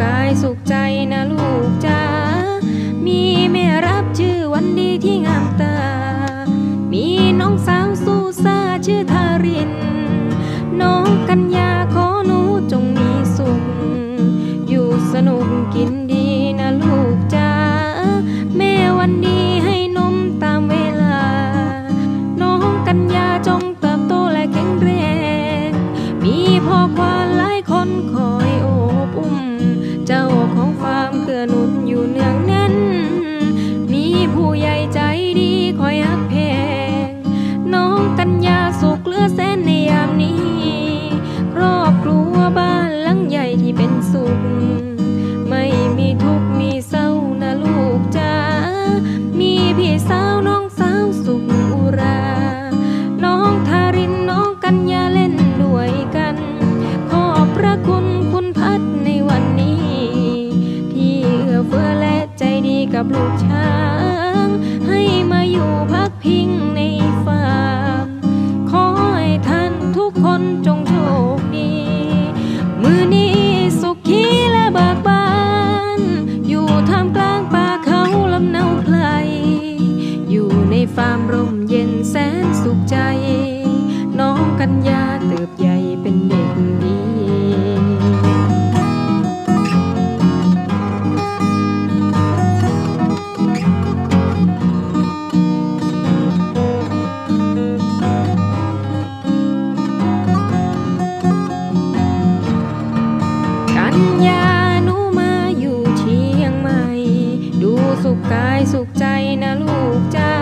กายสุขใจนะลูกจ้ามีแม่รับชื่อวันดีที่งามตา มีน้องสาวสู้ซาชื่อทาริน น้องกัญญาขอหนูจงมีสุข อยู่สนุกกินดี ไม่มีทุกข์มีเศร้านะลูกจ้ามีพี่สาวน้องสาวสุขอุรา น้องทารินน้องกัญญาเล่นด้วยกัน ขอบพระคุณคุณพัดในวันนี้ ที่เอื้อเฟื้อและใจดีกับลูกชาย สุขใจนะลูกจ้า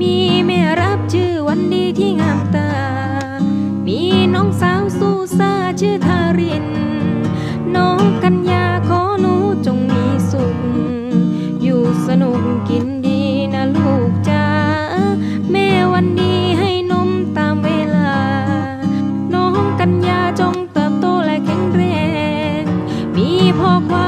มีแม่รับชื่อวันดีที่งามตา มีน้องสาวสู้ซาชื่อทาริน น้องกัญญาขอหนูจงมีสุข อยู่สนุกกินดีนะลูกจ้าแม่วันดีให้นมตามเวลา น้องกัญญาจงเติบโตและแข็งแรง มีพ่อควา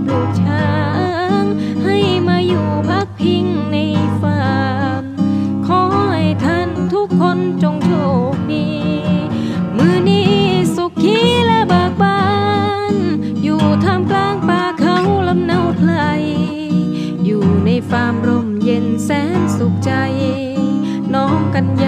กับลูกช้าง ให้มาอยู่พักพิงในฟาร์ม ขอให้ท่านทุกคนจงโชคดี มือนี้สุขีและบากบาน อยู่ท่ามกลางป่าเขาลำเนาไพลอยู่ในฟาร์มร่มเย็นแสนสุขใจ น้องกันยา